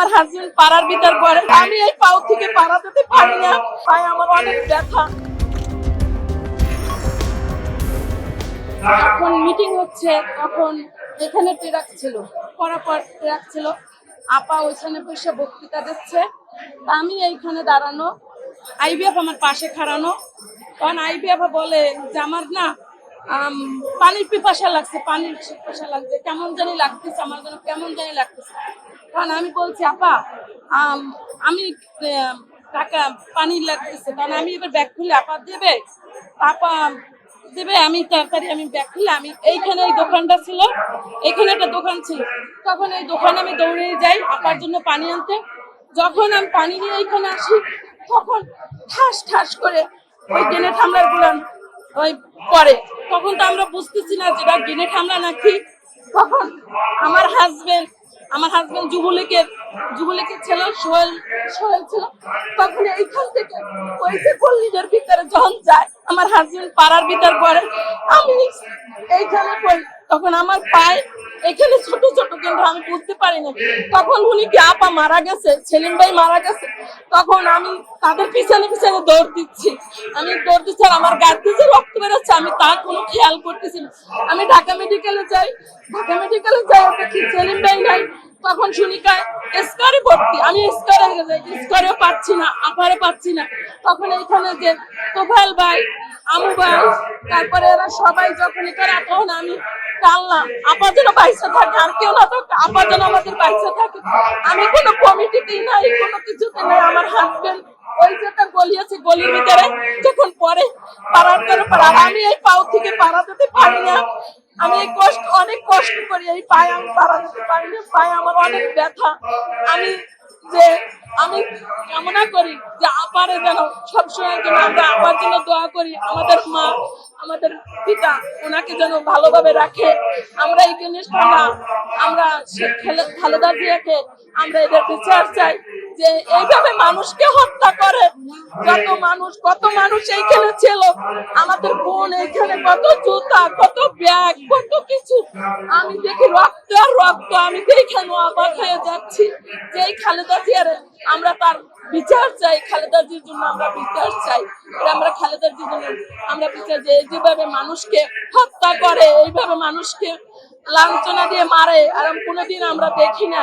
আমার হাজবেন্ড পাড়ার ভিতর পরে আমি এই পাও থেকে পাড়া দিতে পারি না। পায়ে আমার অনেক ব্যথা। এখন মিটিং হচ্ছে তখন এখানে ট্রাক ছিল পরাপর ট্রাক ছিল আপা ওইখানে বসে বক্তৃতা দিচ্ছে। আমি এইখানে দাঁড়ানো। আইবিএফ আমার পাশে খাড়ানো। তখন আইবিএফ বলে যে আমার না পানির পিপাসা লাগছে পানির পিপাসা লাগছে। কেমন জানি লাগতেছে আমার যেন কেমন জানি লাগতেছে। কারণ আমি বলছি আপা আম, টাকা পানি লাগতেছে। কারণ আমি এবার ব্যাগ খুলে আপা দেবে আপা দেবে আমি তাড়াতাড়ি আমি ব্যাগ খুলে আমি এইখানে এই দোকানটা ছিল এখানে একটা দোকান ছিল। তখন এই দোকানে আমি দৌড়ে যাই আপার জন্য পানি আনতে। যখন আমি পানি নিয়ে এইখানে আসি তখন ঠাস ঠাস করে ওই গেনে ঠামলার গুলান ওই পরে। তখন তো আমরা বুঝতেছি না যেটা গিনে খামড়া নাকি। তখন আমার হাজবেন্ড আমার হাজবেন্ড যুবলীগের যুবলীগের ছেলে সোহেল সোহেল ছিল। তখন এইখান থেকে ওই যে পল্লীদের ভিতরে যখন যায়, আমার হাজবেন্ড পাড়ার ভিতর পরে আমি এইখানে পড়ি। তখন আমার পায়ে এখানে ছোট ছোট কিন্তু আমি বুঝতে পারি না। তখন উনি কি আপা মারা গেছে? সেলিম ভাই মারা গেছে? তখন আমি তাদের পিছনে পিছনে দৌড় দিচ্ছি। আমি দৌড় দিচ্ছি আর আমার গাড়িতে যে রক্ত বেরোচ্ছে, আমি তা কোনো খেয়াল করতেছি না। আমি ঢাকা মেডিকেলে যাই। ঢাকা মেডিকেলে যাই দেখি সেলিম ভাই নাই। তখন শুনি কায় স্কারে ভর্তি। আমি স্কারে যাই স্কারেও পাচ্ছি না আপারে পাচ্ছি না। তখন এইখানে যে তোফাল ভাই, আমু ভাই, তারপরে এরা সবাই যখন এখানে তখন আমি টানলাম আপা যেন বাইসে থাকে, আর কেউ না থাকে আপা যেন আমাদের বাইসে থাকে। আমি কোনো কমিটিতেই নাই, কোনো কিছুতে নাই। আমার হাজবেন্ড ওই যে তার গলি আছে, গলির ভিতরে, যখন পরে পাড়ার করে পাড়া। আমি এই পাও থেকে পাড়া দিতে পারি না। আমি এই কষ্ট, অনেক কষ্ট করি। এই পায়ে আমি পাড়া দিতে পারি না। পায়ে আমার অনেক ব্যথা। আমি যে, আমি কামনা করি যে আপারে যেন সবসময় যেন আমরা আপার জন্য দোয়া করি। আমাদের মা আমাদের পিতা ওনাকে যেন ভালোভাবে রাখে। আমরা এই জিনিসটা না, আমরা খালেদা জিয়াকে আমরা এদের বিচার চাই। যে এইভাবে মানুষকে হত্যা করে। যত মানুষ, কত মানুষ এইখানে ছিল। আমাদের বোন এইখানে কত জুতা, কত ব্যাগ, কত কিছু। আমি দেখি রক্ত আর রক্ত, আমি দেখেন অবাক হয়ে যাচ্ছি যে এই খালেদা জিয়ার আমরা তার বিচার চাই, খালেদা জির জন্য আমরা বিচার চাই। আমরা খালেদা জির জন্য আমরা বিচার এই যেভাবে মানুষকে হত্যা করে, এইভাবে মানুষকে লাঞ্ছনা দিয়ে মারে আর কোনোদিন আমরা দেখি না